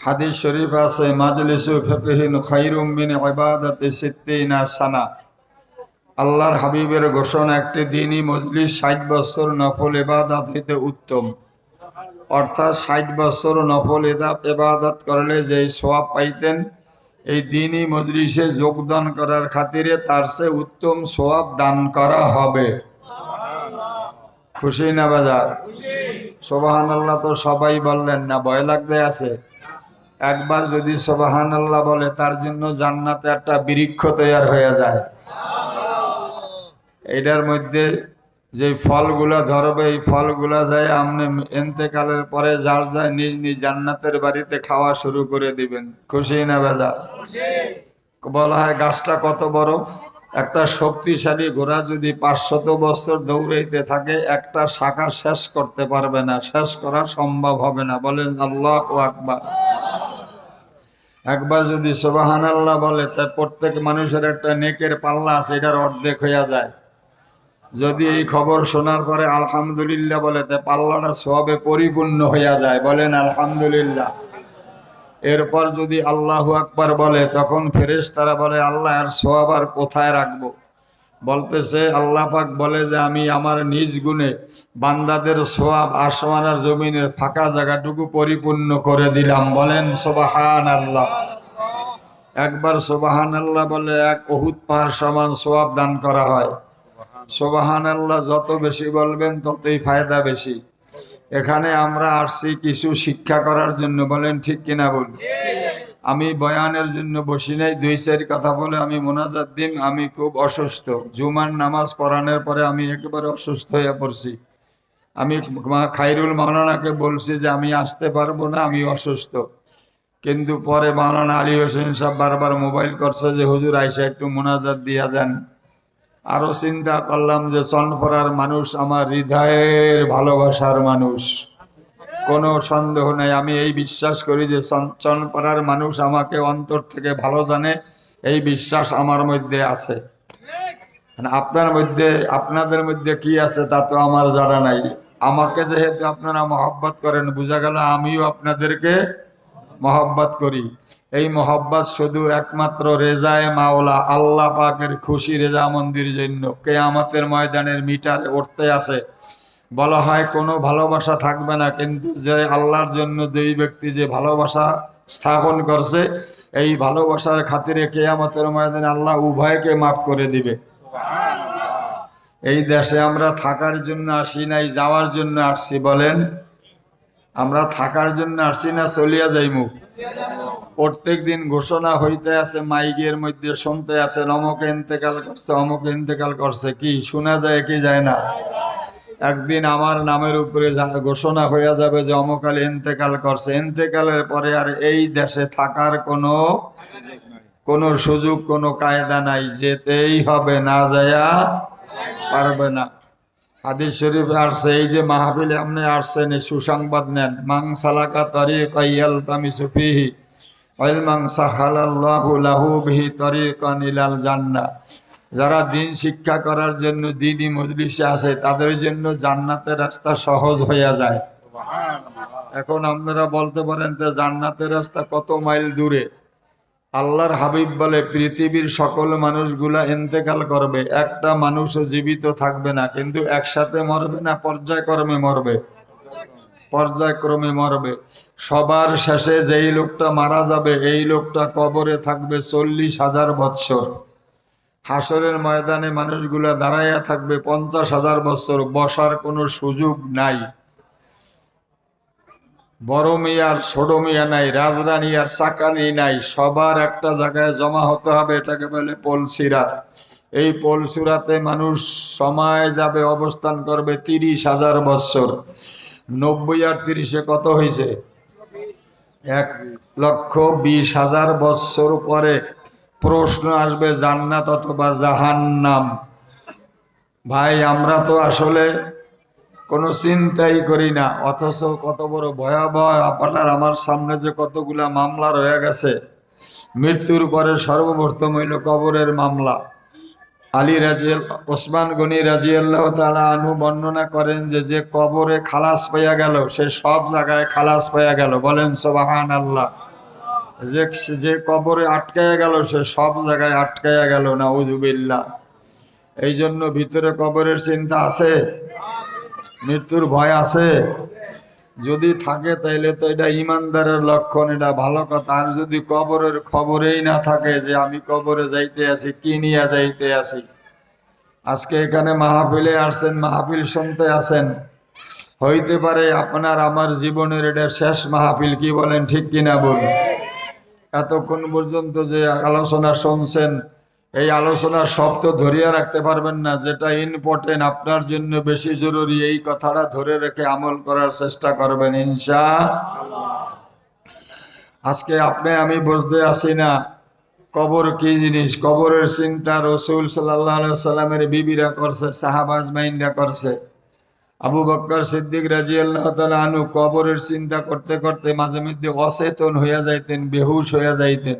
হাদিস শরীফ আছে, মাজলিসু ফিকহিন খাইরুম মিন ইবাদাতি সিত্তিনা সানা। আল্লাহর হাবিবের ঘোষণা, একটি দিনই মজলিস ষাট বছর নফল ইবাদত হইতে উত্তম। অর্থাৎ ষাট বছর নফল ইবাদত করলে যেই সোয়াব পাইতেন, এই দিনই মজলিসে যোগদান করার খাতিরে তার সে উত্তম সোয়াব দান করা হবে। খুশি না বাজার? সোবাহান আল্লাহ তো সবাই বললেন না, ভয় লাগতে আছে। একবার যদি সোবাহান আল্লাহ বলে তার জন্য জান্নাতে একটা বৃক্ষ তৈয়ার হয়ে যায়। এটার মধ্যে যে ফলগুলা ধরবে এই ফলগুলা যায় আপনি এন্তেকালের পরে যার যায় নিজ নিজ জান্নাতের বাড়িতে খাওয়া শুরু করে দিবেন। খুশি না বেজার? বলা হয় গাছটা কত বড়? একটা শক্তিশালী ঘোড়া যদি পাঁচশত বছর দৌড়াইতে থাকে একটা শাখা শেষ করতে পারবে না শেষ করা সম্ভব হবে না। বলেন আল্লাহ ও আকবার। একবার যদি সোবাহান আল্লাহ বলে, তা প্রত্যেক মানুষের একটা নেকের পাল্লা আছে, এটার অর্ধেক হইয়া যায়। যদি এই খবর শোনার পরে আলহামদুলিল্লাহ বলে তাই পাল্লাটা সবে পরিপূর্ণ হইয়া যায়, বলেন আলহামদুলিল্লাহ। এরপর যদি আল্লাহ আকবার বলে, তখন ফেরেস তারা বলে, আল্লাহ আর সব আর কোথায় রাখব? বলতেছে, আল্লাহ পাক বলে যে, আমি আমার নিজ গুণে বান্দাদের সোয়াব আসমান আর জমিনের ফাঁকা জায়গাটুকু পরিপূর্ণ করে দিলাম। বলেন সোবাহান আল্লাহ একবার সোবাহান আল্লাহ বলে, এক অহুত পাহাড় সমান সোয়াব দান করা হয়। সোবাহান আল্লাহ যত বেশি বলবেন, ততই ফায়দা বেশি। এখানে আমরা আসছি কিছু শিক্ষা করার জন্য। বলেন, ঠিক কিনা বল আমি বয়ানের জন্য বসি নাই, দুই, চার কথা বলে আমি মোনাজাত দিন আমি খুব অসুস্থ। জুমার নামাজ পড়ানোর পরে আমি একেবারে অসুস্থ হয়ে পড়ছি। আমি খাইরুল মাওলানাকে বলছি যে আমি আসতে পারব না, আমি অসুস্থ। কিন্তু পরে মাওলানা আলী হোসেন সাহেব বারবার মোবাইল করছে যে, হুজুর আইসা একটু মোনাজাত দিয়া যান। আরও চিন্তা করলাম যে চনপড়ার মানুষ আমার হৃদয়ের ভালোবাসার মানুষ। কোনো সন্দেহ নাই। আমি এই বিশ্বাস করি যে চন- চনপড়ার মানুষ আমাকে অন্তর থেকে ভালো জানে। এই বিশ্বাস আমার মধ্যে আছে। মানে আপনার মধ্যে, আপনাদের মধ্যে কি আছে তা তো আমার জানা নাই। আমাকে যেহেতু আপনারা মহব্বত করেন, বোঝা গেল আমিও আপনাদেরকে মহব্বত করি। এই মহব্বত শুধু একমাত্র রেজায় মাওলা, আল্লাহ পাকের খুশি রেজা মন্দির জন্য। কেয়ামতের ময়দানের মিটারে উঠতে আছে। বলা হয়, কোনো ভালোবাসা থাকবে না, কিন্তু যে আল্লাহর জন্য যেই ব্যক্তি যে ভালোবাসা স্থাপন করছে, এই ভালোবাসার খাতিরে কেয়ামতের ময়দানে আল্লাহ উভয়কে মাফ করে দিবে। এই দেশে আমরা থাকার জন্য আসি নাই, যাওয়ার জন্য আসছি, বলেন। আমরা থাকার জন্য আসছি না, চলিয়া যাইমু। প্রত্যেক দিন ঘোষণা হইতে আছে, মাইকের মধ্যে শুনতে আছে, অমকে ইন্তেকাল করছে, অমকে ইন্তেকাল করছে, কি শোনা যায়, কি যায় না। একদিন আমার নামের উপরে ঘোষণা হয়ে যাবে যে অমকাল ইন্তেকাল করছে, ইন্তেকালের পরে আর এই দেশে থাকার কোনো কোনো সুযোগ, কোনো কায়দা নাই, যেতেই হবে, না যায়া পারবে না। হাদিস শরীফ আসছে, এই যে মাহফিলে আপনি আসছেন, এই সুসংবাদ নেন। মাং সালাকা তরিক ইয়াল তামিসু ফিহি, ওয়াল মাং সাহালাল্লাহু লাহু বিহি তরিকান ইলাল জান্নাহ। যারা দিন শিক্ষা করার জন্য দিনই মজলিসে আসে, তাদের জন্য জান্নাতের রাস্তা সহজ হইয়া যায়। এখন আপনারা বলতে পারেন যে জান্নাতের রাস্তা কত মাইল দূরে। আল্লাহর হাবিব বলে, পৃথিবীর সকল মানুষগুলা ইন্তেকাল করবে। একটা মানুষও জীবিত থাকবে না, কিন্তু একসাথে মরবে না, পর্যায়ক্রমে মরবে। পর্যায়ক্রমে মরবে। সবার শেষে যেই লোকটা মারা যাবে, এই লোকটা কবরে থাকবে চল্লিশ হাজার বৎসর। হাসরের ময়দানে মানুষগুলা দাঁড়াইয়া থাকবে পঞ্চাশ হাজার বছর, বসার কোনো সুযোগ নাই। বড় মিয়ার, ছোট মিয়া নাই, রাজরানী আর চাকানি নাই, সবার একটা জায়গায় জমা হতে হবে, এটাকে বলে পলসিরাত এই পলসুরাতে মানুষ সময় যাবে, অবস্থান করবে তিরিশ হাজার বৎসর নব্বই আর তিরিশে কত হয়েছে এক লক্ষ বিশ হাজার বৎসর পরে প্রশ্ন আসবে, জান্নাত অথবা জাহান্নাম। ভাই, আমরা তো আসলে কোনো চিন্তাই করি না, অথচ কত বড় ভয়াবহ আপনার আমার সামনে যে কতগুলা মামলা রয়ে গেছে। মৃত্যুর পরে সর্বপ্রথম হইল কবরের মামলা। আলী রাজিয়াল ওসমান গনি রাজিয়াল্লাহ তালা আনু বর্ণনা করেন যে যে কবরে খালাস পাইয়া গেল, সে সব জায়গায় খালাস পাইয়া গেল। বলেন সোবাহান আল্লাহ যে যে কবরে আটকায়া গেল, সে সব জায়গায় আটকায়া গেল না উজুবিল্লা এই জন্য ভিতরে কবরের চিন্তা আছে, মৃত্যুর ভয় আছে। যদি থাকে তাইলে তো এটা ইমানদারের লক্ষণ, এটা ভালো কথা। আর যদি কবরের খবরেই না থাকে যে আমি কবরে যাইতে আছি, কি নিয়ে যাইতে আছি? আজকে এখানে মাহফিলে আসছেন, মাহফিল শুনতে আছেন। হইতে পারে আপনার, আমার জীবনের এটা শেষ মাহফিল, কি বলেন, ঠিক কিনা বলুন? এতক্ষণ পর্যন্ত যে আলোচনা শুনছেন, এই আলোচনা তো ধরিয়া রাখতে পারবেন না, যেটা ইম্পর্টেন্ট আপনার জন্য বেশি জরুরি। এই কথাটা ধরে রেখে আমল করার চেষ্টা করবেন ইনশা আজকে আপনি, আমি বুঝতে আসি না, কবর কি জিনিস? কবরের চিন্তা রসুল সাল্লাহ সাল্লামের বিবিরা করছে, সাহাবাজ মাইনরা করছে। আবু বক্কর সিদ্দিক রাজি আল্লাহ আনু কবরের চিন্তা করতে করতে মাঝে মধ্যে অচেতন হইয়া যাইতেন, বেহুশ হইয়া যাইতেন।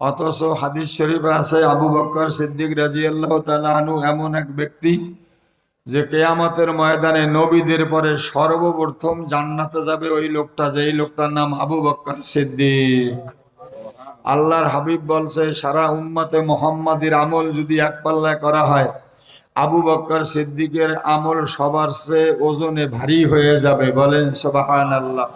অথচ হাদিস শরীফে আছে, আবু বক্কর সিদ্দিক রাজি আল্লাহ আনু এমন এক ব্যক্তি যে কেয়ামতের ময়দানে নবীদের পরে সর্বপ্রথম জান্নাতে যাবে ওই লোকটা যে এই লোকটার নাম আবু বক্কর সিদ্দিক। আল্লাহর হাবিব বলছে, সারা উম্মতে মোহাম্মদের আমল যদি এক পাল্লায় করা হয় আবু বক্কর সিদ্দিকের আমল সবার চেয়ে ওজনে ভারী হয়ে যাবে। বলেন সবাহান আল্লাহ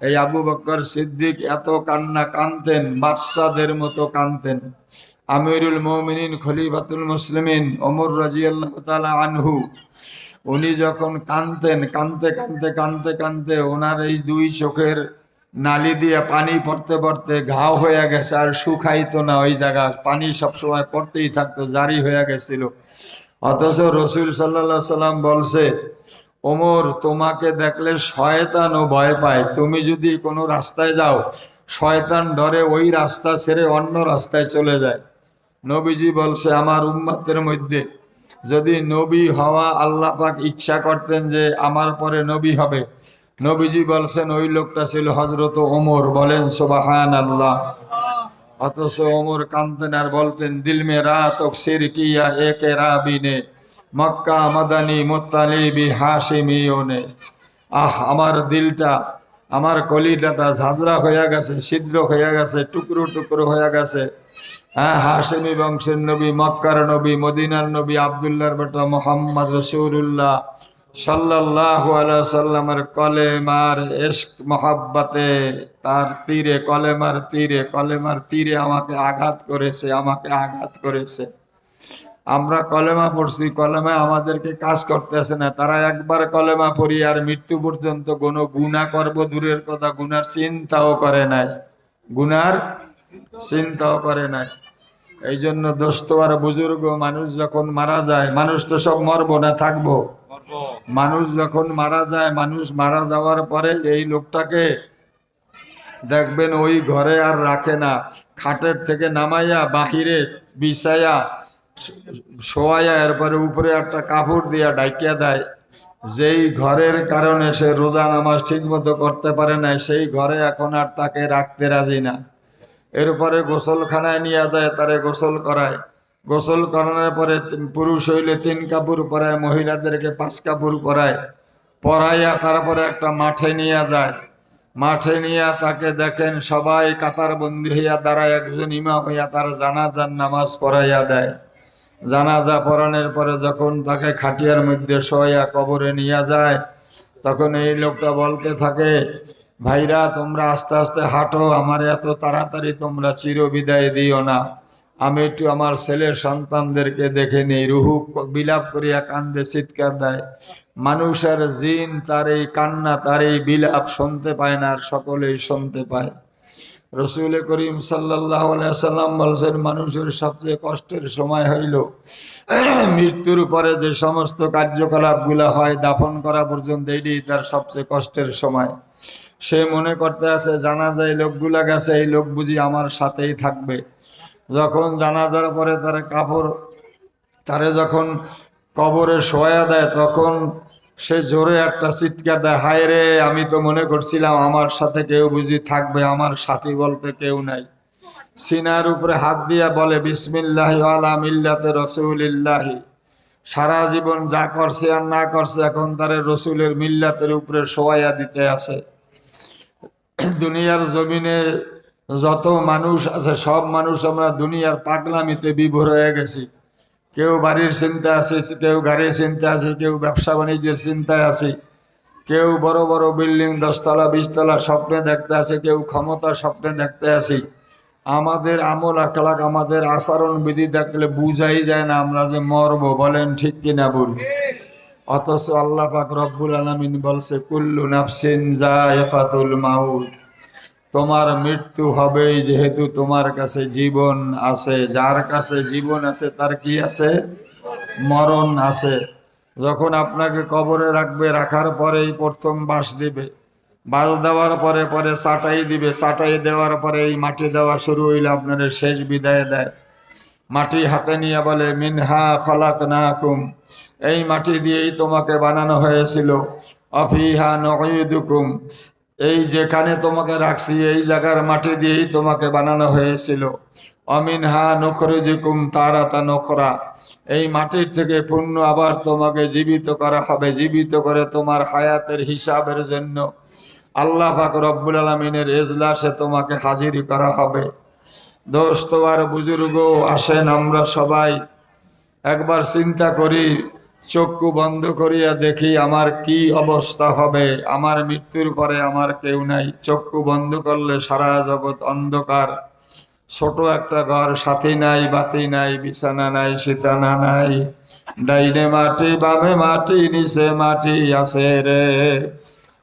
এই আবু বক্কর সিদ্দিক এত কান্না কানতেন বাচ্চাদের মতো কানতেন আমিরুল মমিনিন, খলিফাতুল মুসলিমিন, ওমর রাজিয়াল্লাহ তালা আনহু, উনি যখন কানতেন কানতে কানতে কানতে কানতে ওনার এই দুই চোখের নালি দিয়ে পানি পড়তে পড়তে ঘাও হয়ে গেছে আর শুকাইতো না ওই জায়গা। পানি সবসময় পড়তেই থাকতো, জারি হয়ে গেছিল। অথচ রসুল সাল্লা সাল্লাম বলছে, ওমর, তোমাকে দেখলে শয়তানও ভয় পায়। তুমি যদি কোনো রাস্তায় যাও, শয়তান ডরে ওই রাস্তা ছেড়ে অন্য রাস্তায় চলে যায়। নবীজি বলছে, আমার উম্মাতের মধ্যে যদি নবী হওয়া আল্লাহ পাক ইচ্ছা করতেন যে আমার পরে নবী হবে নবীজি বলছেন, ওই লোকটা ছিল হজরত ওমর। বলেন সোবাহান আল্লাহ অথচ ওমর কান্তেন আর বলতেন দিল মে রাত সির কিয়া একে রাবিনে, মক্কা মাদানি মোত্তালিবি হাসিমিওনে আহ, আমার দিলটা, আমার কলিটাটা ঝাঁঝরা হয়ে গেছে, ছিদ্র হয়ে গেছে, টুকরো টুকরো হয়ে গেছে। হ্যাঁ হাসেমি বংশের নবী, মক্কার নবী, মদিনার নবী, আবদুল্লাহর বেটা মোহাম্মদ রসুল্লাহ সাল্লাহ সাল্লামের কলেমার এশক মহাব্বাতে, তার তীরে, কলেমার তীরে কলেমার তীরে আমাকে আঘাত করেছে, আমাকে আঘাত করেছে। আমরা কলেমা পড়ছি কলেমা আমাদেরকে কাজ করতেছে না। তারা একবার কলেমা পড়ি আর মৃত্যু পর্যন্ত কোনো গুণা করব দূরের কথা, গুনার চিন্তাও করে নাই। গুনার চিন্তাও করে নাই। এই জন্য দোস্ত আর বুজুর্গ, মানুষ যখন মারা যায়, মানুষ তো সব মরবো না, থাকব। মানুষ যখন মারা যায়, মানুষ মারা যাওয়ার পরে এই লোকটাকে দেখবেন ওই ঘরে আর রাখে না। খাটের থেকে নামাইয়া, বাহিরে বিছাইয়া, শোয়াইয়া, এরপরে উপরে একটা কাপড় দিয়া ডাইকিয়া দেয়। যেই ঘরের কারণে সে রোজা নামাজ ঠিক মতো করতে পারে না সেই ঘরে এখন আর তাকে রাখতে রাজি না। এরপরে গোসলখানায় নিয়ে যায়, তারে গোসল করায়। গোসল করানোর পরে পুরুষ হইলে তিন কাপড় পরায়, মহিলাদেরকে পাঁচ কাপড় পরায়। পরাইয়া তারপরে একটা মাঠে নিয়ে যায়। মাঠে নিয়ে তাকে দেখেন সবাই কাতার বন্দি হইয়া দাঁড়ায়, একজন ইমা হইয়া তার জানাজার নামাজ পড়াইয়া দেয়। জানাজা পড়ানোর পরে যখন তাকে খাটিয়ার মধ্যে শোয়া কবরে নিয়ে যায়, তখন এই লোকটা বলতে থাকে, ভাইরা, তোমরা আস্তে আস্তে হাঁটো, আমার এত তাড়াতাড়ি তোমরা চিরবিদায় দিও না। আমি একটু আমার ছেলের সন্তানদেরকে দেখে নিই। রুহু বিলাপ করিয়া কান্দে, চিৎকার দেয়। মানুষের জিন তার এই কান্না, তার এই বিলাপ শুনতে পায় না আর সকলেই শুনতে পায়। রসুল করিম সাল্লাহ সাল্লাম বলছেন, মানুষের সবচেয়ে কষ্টের সময় হইল মৃত্যুর পরে যে সমস্ত কার্যকলাপগুলো হয়, দাফন করা পর্যন্ত এটি তার সবচেয়ে কষ্টের সময়। সে মনে করতে আছে, জানা যায় লোকগুলা গেছে, এই লোক বুঝি আমার সাথেই থাকবে। যখন জানাজার পরে তার কাপড়, তারে যখন কবরে শোয়া দেয়, তখন সে জোরে একটা চিৎকার দেয়, হায় রে, আমি তো মনে করছিলাম আমার সাথে কেউ বুঝি থাকবে, আমার সাথী বলতে কেউ নাই। সিনার উপরে হাত দিয়া বলে, বিসমিল্লাহি আলা মিল্লাতে রসুলিল্লাহি। সারা জীবন যা করছে আর না করছে, এখন তার রসুলের মিল্লাতের উপরে শোয়াইয়া দিতে আছে। দুনিয়ার জমিনে যত মানুষ আছে, সব মানুষ আমরা দুনিয়ার পাগলামিতে বিভোর হয়ে গেছি। কেউ বাড়ির চিন্তা আছে, কেউ গাড়ির চিন্তা আছে, কেউ ব্যবসা বাণিজ্যের চিন্তায় আছে। কেউ বড় বড় বিল্ডিং, দশতলা, বিশতলা স্বপ্নে দেখতে আছে, কেউ ক্ষমতা স্বপ্নে দেখতে আছে। আমাদের আমল আখলাক আমাদের আচরণ বিধি দেখলে বুঝাই যায় না আমরা যে মরবো, বলেন ঠিক কিনা বল অথচ আল্লাহ পাক রব্বুল আলমিন বলছে, কুল্লু নাফসিন জায়কাতুল মাউত। তোমার মৃত্যু হবেই যেহেতু তোমার কাছে জীবন আছে। যার কাছে জীবন আছে, তার কি আছে? মরণ আছে। যখন আপনাকে কবরে রাখবে, রাখার পরেই প্রথম বাস দিবে। বাস দেওয়ার পরে পরে চাটাই দিবে। চাটাই দেওয়ার পরে এই মাটি দেওয়া শুরু হইলে আপনার শেষ বিদায় দেয়। মাটি হাতে নিয়ে বলে, মিনহা খলাক না কুম এই মাটি দিয়েই তোমাকে বানানো হয়েছিল। অফিহা নকুম এই যেখানে তোমাকে রাখছি, এই জায়গার মাটি দিয়েই তোমাকে বানানো হয়েছিল। অমিনহা নখরুজুকুম তারাতা নখরা। এই মাটির থেকে পূর্ণ আবার তোমাকে জীবিত করা হবে, জীবিত করে তোমার হায়াতের হিসাবের জন্য। আল্লাহ পাক রব্বুল আলমিনের এজলাসে তোমাকে হাজির করা হবে। দোস্ত আর বুজুর্গ আসেন আমরা সবাই। একবার চিন্তা করি চক্ষু বন্ধ করিয়া দেখি আমার কি অবস্থা হবে। আমার মৃত্যুর পরে আমার কেউ নাই। চক্ষু বন্ধ করলে সারা জগৎ অন্ধকার। ছোট একটা ঘর, সাথী নাই, বাতি নাই, বিছানা নাই, সীতানা নাই। ডাইনে মাটি, বামে মাটি, নিচে মাটি আছে রে।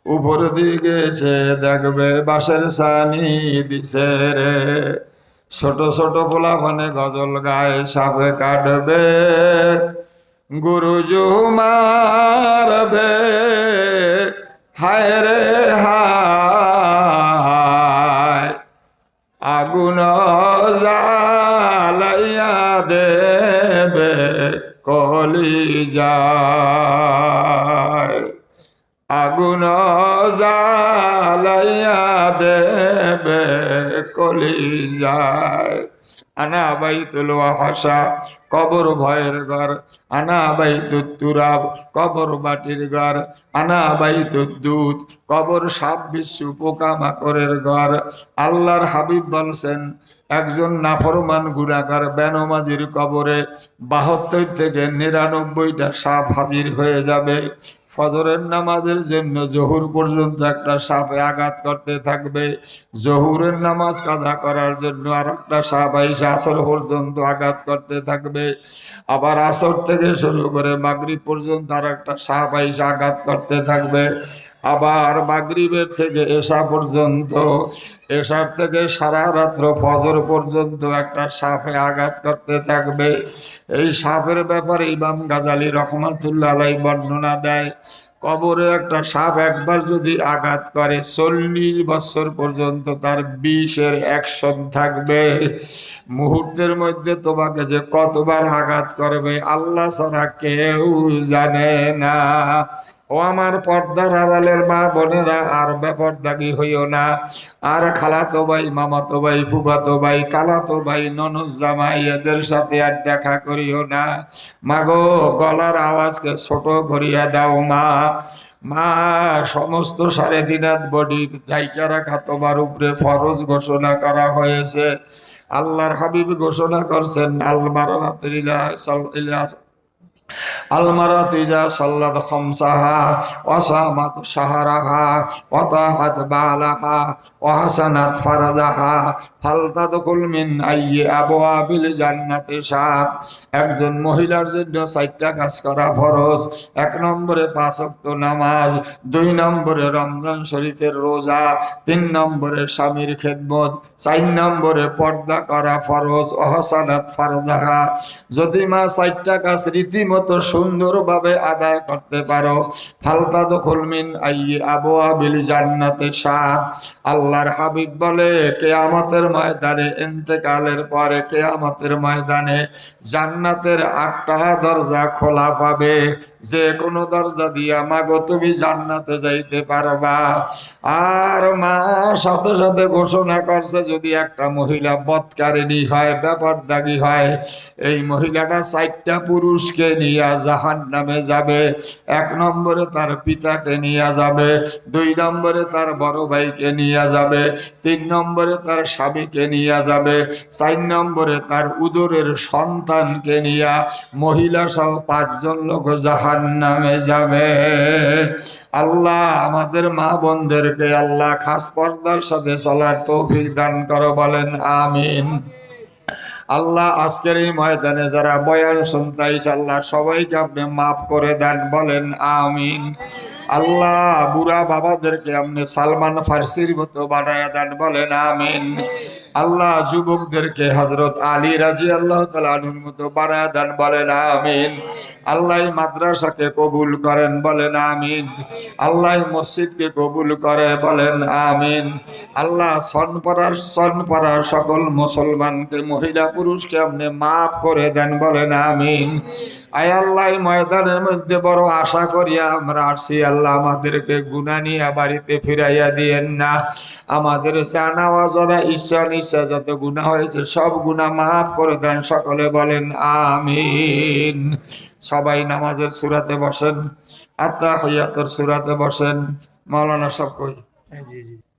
উপর দিকে সে দেখবে বাঁশের সানি দিছে রে। ছোট ছোট পোলা মানে গজল গায়ে, সাপে কাটবে। গুরুজু মারবে হায় রে হায়। আগুন জালাইয়া দেবে, কলি যায়। আগুন জালাইয়া দেবে, কলি যায়। আনা বাইতুল হাসা কবর ভয়ের ঘর। আনা বাইতুত তুরাব, কবর মাটির ঘর। আনা বাইতুত কবর সাপ বিশ্ব পোকামাকড়ের ঘর। আল্লাহর হাবিব বলছেন, একজন নাফরমান গুণাকার বেনমাজির কবরে বাহাত্তর থেকে নিরানব্বইটা সাপ হাজির হয়ে যাবে। ফজরের নামাজের জন্য জহুর পর্যন্ত একটা সাপে আঘাত করতে থাকবে। জহুরের নামাজ কাজা করার জন্য আর একটা সাপ এসে আসর পর্যন্ত আঘাত করতে থাকবে। আবার আসর থেকে শুরু করে মাগরিব পর্যন্ত আর একটা সাপ এসে আঘাত করতে থাকবে। আবার মাগরিবের থেকে এসা পর্যন্ত এসার থেকে সারা রাত্র ফজর পর্যন্ত একটা সাপে আঘাত করতে থাকবে। এই সাপের ব্যাপারে ইমাম গাজালি রহমাতুল্লাহ বর্ণনা দেয়, কবরে একটা সাপ একবার যদি আঘাত করে, চল্লিশ বছর পর্যন্ত তার বিষের অ্যাকশন থাকবে। মুহূর্তের মধ্যে তোমাকে যে কতবার আঘাত করবে, আল্লাহ ছাড়া কেউ জানে না। ও আমার পর্দার আড়ালের মা বোনেরা, আর বেপরদাগি হইও না। আর খালাতো ভাই, মামাতো ভাই, ফুফাতো ভাই কালাতো ভাই, ননদ জামাই, এদের সাথে আর দেখা করিও না। মাগো, গলার আওয়াজকে ছোট করিয়া দাও মা। মা, সমস্ত সাড়ে দিনাত বডি জায়গা রাখা তোমার উপরে ফরজ ঘোষণা করা হয়েছে। আল্লাহর হাবিব ঘোষণা করছেন আলমার المرأة إذا صلت خمسها وصامت شهرها وطاعت بعلها وحسنت فرجها فلتدخل من أي أبواب الجنة شاءت একজন মহিলার জন্য চারটা কাজ করা ফরজ এক নম্বরে পাঁচ ওয়াক্ত নামাজ দুই নম্বরে রমজান শরীফের রোজা তিন নম্বরে স্বামীর খেদমত চার নম্বরে পর্দা করা ফরজ অহসানাত ফারজাহা যদি মা চারটা কাজ রীতিমতো সুন্দরভাবে আদায় করতে পারো। ফালতা দখল মিন আইয়ে জান্নাতে আল্লাহর হাবিব বলে, কেয়ামতের ময়দানে, ইন্তেকালের পরে কেয়ামতের ময়দানে জান্নাতের আটটা দরজা খোলা পাবে। যে কোনো দরজা দিয়া মাগো, তুমি জান্নাতে যাইতে পারবা। আর মা সাথে সাথে ঘোষণা করছে, যদি একটা মহিলা বৎকারিণী হয় ব্যাপার দাগি হয়, এই মহিলাটা চারটা পুরুষকে নিয়ে নিয়ে জাহান নামে যাবে। এক নম্বরে তার পিতাকে নিয়ে যাবে। দুই নম্বরে তার বড় ভাইকে নিয়ে যাবে। তিন নম্বরে তার স্বামীকে নিয়ে যাবে। চার নম্বরে তার উদরের সন্তানকে নিয়ে মহিলা সহ পাঁচজন লোক জাহান নামে যাবে। আল্লাহ আমাদের মা বোনদেরকে আল্লাহ খাস পর্দার সাথে চলার তৌফিক দান করো, বলেন আমিন। আল্লাহ আজকের এই ময়দানে যারা বয়ান শুনতাইস আল্লাহ সবাইকে আপনি মাফ করে দেন, বলেন আমিন। আল্লাহ বুড়া বাবাদেরকে আপনি সালমান ফার্সির মতো বানায় দেন, বলেন আমিন। আল্লাহ যুবকদেরকে হজরত আলী রাজি আল্লাহ তালুর মতো বানায় দেন, বলেন আমিন। আল্লাহ মাদ্রাসাকে কবুল করেন, বলেন আমিন। আল্লাহ মসজিদকে কবুল করে, বলেন আমিন। আল্লাহ সনপাড়ার সনপাড়ার সকল মুসলমানকে, মহিলা পুরুষকে আপনি মাফ করে দেন, বলেন আমিন। আয় আল্লাহ ময়দানের মধ্যে বড় আশা করিয়া আমরা আসছি আল্লাহ আমাদেরকে গুণা নিয়ে বাড়িতে ফিরাইয়া দিয়েন না। আমাদের জানা অজানা ইচ্ছা নিচ্ছা যত গুণা হয়েছে, সব গুণা মাফ করে দেন, সকলে বলেন আমিন। সবাই নামাজের সুরাতে বসেন আত্মা হইয়াতর সুরাতে বসেন। মাওলানা সব কই?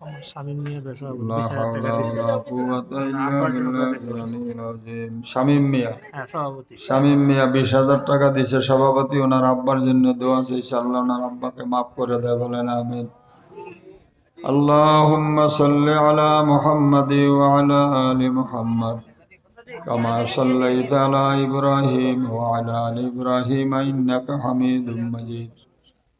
আমার স্বামী নিয়ে বেসব لا বিশ হাজার حول টাকা দিছে ولا قوة إلا بالله العلي العظيم শামীম মিয়া হ্যাঁ সভাপতি শামীম মিয়া বিশ হাজার টাকা দিছে সভাপতি ওনার আব্বার জন্য দোয়া চাইছে আল্লাহ ওনার আব্বাকে মাফ করে দেয় বলেন আমিন اللهم صل على محمد وعلى آل محمد كما صليت على إبراهيم وعلى آل إبراهيم إنك حميد مجيد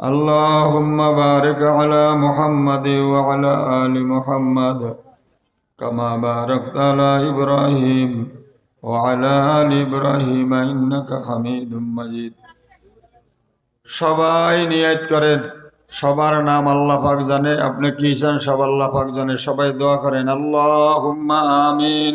اللهم بارك على محمد وعلى آل محمد كما باركت على إبراهيم وعلى آل إبراهيم إنك حميد مجيد সবাই নিয়ত করেন সবার নাম আল্লাহ পাক জানে আপনি কি চান সব আল্লাহ পাক জানে সবাই দোয়া করেন আল্লাহুম্মা আমিন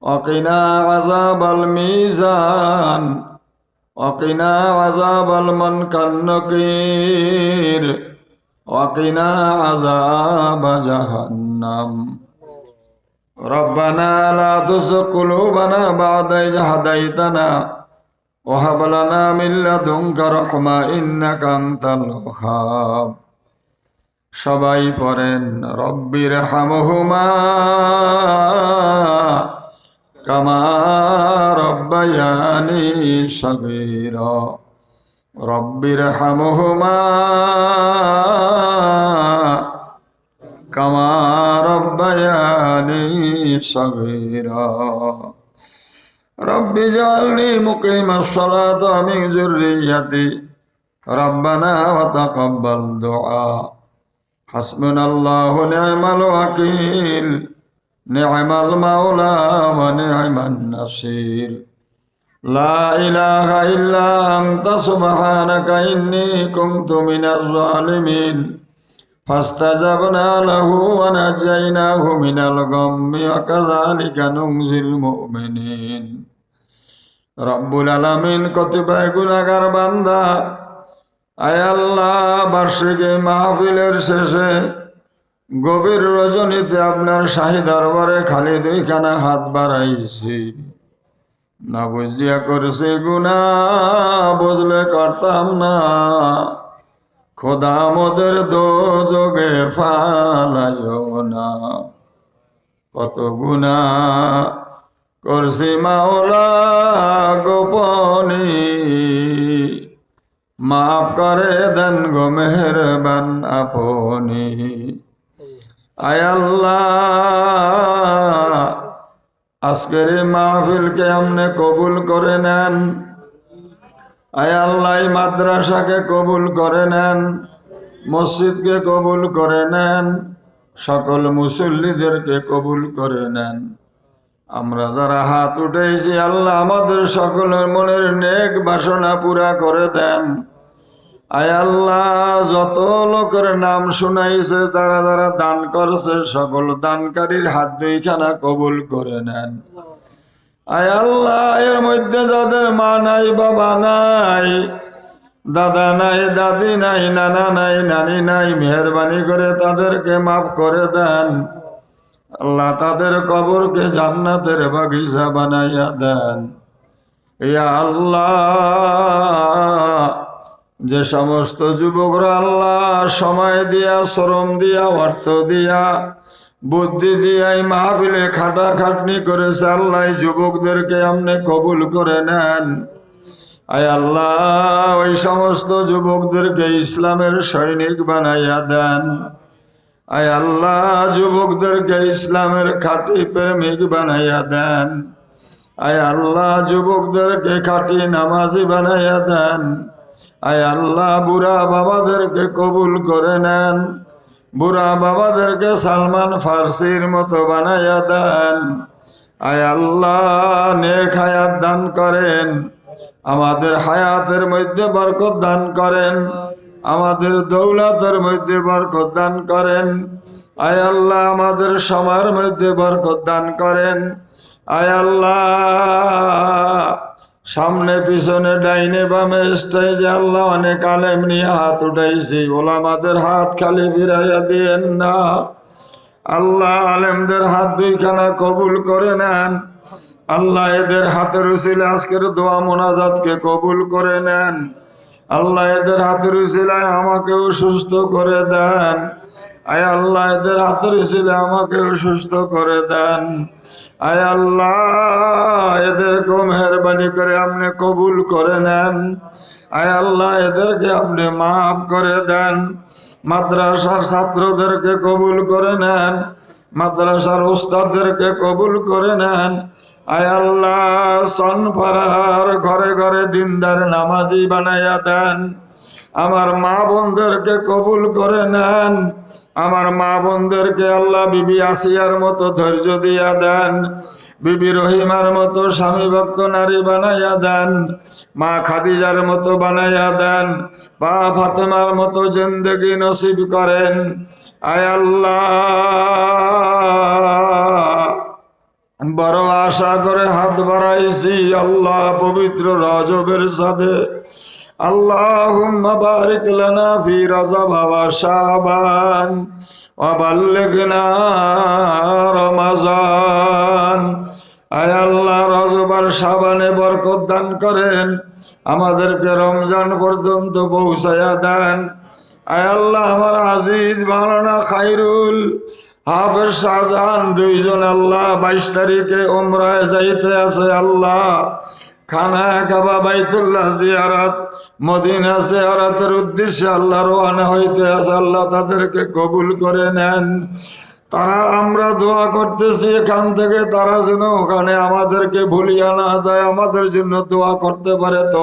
وقنا عذاب الميزان وقنا عذاب المنكر النكير وقنا عذاب جهنم ربنا لا تزغ قلوبنا بعد إذ هديتنا وهب لنا من لدنك رحمة إنك أنت الوهاب সবাই পড়েন রব্বির হামহুমা কমারব্বয়ানি সবীর রব্বির হমহুমা কমারব্বয়ানি সবীর রব্বি জালনি মুকিম সলাত আমি জুরিয়াতি রব্বানা অত কব্বল দোয়া হাসমিন আল্লাহ নেমাল نعم المولى ونعم النصير لا إله إلا أنت سبحانك إني كنت من الظالمين فاستجبنا له ونجيناه من الغم وكذلك ننجي المؤمنين রব্বুল আলামিন কতিপয় গুণাগার বান্দা আয় আল্লাহ বার্ষিকী মাহফিলের শেষে গভীর রজনীতে আপনার শাহী দরবারে খালি দুইখানা হাত বাড়াইছি। না বুঝিয়া করছে গুনা বুঝলে করতাম না। খোদা মোদের দো যোগে ফালাইও না। কত গুনা করছি মাওলা গোপনী। মাফ করে দেন গো মেহরবান আপনি। আল্লাহ, আজকের এই মাহফিলকে আমনে কবুল করে নেন। আল্লাহ, এই মাদ্রাসাকে কবুল করে নেন, মসজিদকে কবুল করে নেন, সকল মুসল্লিদেরকে কবুল করে নেন। আমরা যারা হাত উঠেছি, আল্লাহ আমাদের সকলের মনের নেক বাসনা পুরা করে দেন। আয় আল্লাহ, যত লোকের নাম শুনাইছে, যারা যারা দান করছে, সকল দানকারীর হাত দুইখানা কবুল করে নেন। আয় আল্লাহ, এর মধ্যে যাদের মা নাই, বাবা নাই, দাদা নাই, দাদি নাই, নানা নাই, নানি নাই, মেহরবানি করে তাদেরকে মাফ করে দেন। আল্লাহ তাদের কবরকে জান্নাতের বাগিচা বানাইয়া দেন। ইয়া আল্লাহ যে সমস্ত যুবকরা আল্লাহ সময় দিয়া, শ্রম দিয়া, অর্থ দিয়া, বুদ্ধি দিয়া এই মাহফিলে খাটা খাটনি করেছে, আল্লাহ যুবকদেরকে আপনি কবুল করে নেন। আয় আল্লাহ, ওই সমস্ত যুবকদেরকে ইসলামের সৈনিক বানাইয়া দেন। আয় আল্লাহ, যুবকদেরকে ইসলামের খাঁটি প্রেমিক বানাইয়া দেন। আয় আল্লাহ, যুবকদেরকে খাঁটি নামাজি বানাইয়া দেন। আয় আল্লাহ, বুড়া বাবাদেরকে কবুল করে নেন। বুড়া বাবাদেরকে সালমান ফার্সির মতো বানাইয়া দেন। আয় আল্লাহ, নেক হায়াত দান করেন। আমাদের হায়াতের মধ্যে বরকত দান করেন। আমাদের দৌলতের মধ্যে বরকত দান করেন। আয় আল্লাহ, আমাদের সময়ের মধ্যে বরকত দান করেন। আয় আল্লাহ সামনে, পিছনে, ডাইনে, বামে, স্টেজে আল্লাহ অনেক আলেম নিয়ে হাত উঠাইছি। ওলামাদের হাত খালি ফিরাইয়া দিয়েন না। আল্লাহ আলেমদের হাত দুইখানা কবুল করে নেন। আল্লাহ এদের হাতের উচিলে আজকের দোয়া মোনাজাতকে কবুল করে নেন। আল্লাহ এদের হাতের উচিলায় আমাকেও সুস্থ করে দেন। আয় আল্লাহ, এদের হাতের উচিলে আমাকে সুস্থ করে দেন। আয় আল্লাহ এদেরকে মেহরবানি করে আপনি কবুল করে নেন। আয় আল্লাহ, এদেরকে আপনি মাফ করে দেন। মাদ্রাসার ছাত্রদেরকে কবুল করে নেন। মাদ্রাসার উস্তাদদেরকে কবুল করে নেন। আয় আল্লাহ, সনফারার ঘরে ঘরে দিনদার নামাজি বানাইয়া দেন। আমার মা বোনদেরকে কবুল করে নেন। আমার মা বোনদেরকে আল্লাহ বিবি আসিয়ার মতো ধৈর্য দিয়া দেন। বিবি রহিমার মতো স্বামী ভক্ত নারী বানাইয়া দেন। মা খাদিজার মতো বানাইয়া দেন। বা ফাতেমার মতো জিন্দগি নসিব করেন। আয় আল্লাহ। বড় আশা করে হাত বাড়াইছি আল্লাহ পবিত্র রজবের সাথে। اللهم بارك لنا في رجب وشعبان وبلغنا رمضان আয় আল্লাহ রজবার সাবানে বরকত দান করেন আমাদেরকে রমজান পর্যন্ত পৌঁছায়া দেন আয় আল্লাহ আমার আজিজ মাওলানা খাইরুল হাফেজ শাহজাহান দুইজন আল্লাহ বাইশ তারিখে ওমরায় যাইতে আছে আল্লাহ খানা কাবা বাইতুল্লাহ জিয়ারাত মদিনা সেহারাতের উদ্দেশ্যে আল্লাহ রোয়ানা হইতে আছে আল্লাহ তাদেরকে কবুল করে নেন। তারা, আমরা দোয়া করতেছি এখান থেকে, তারা যেন ওখানে আমাদেরকে ভুলিয়ে না যায়, আমাদের জন্য দোয়া করতে পারে তো।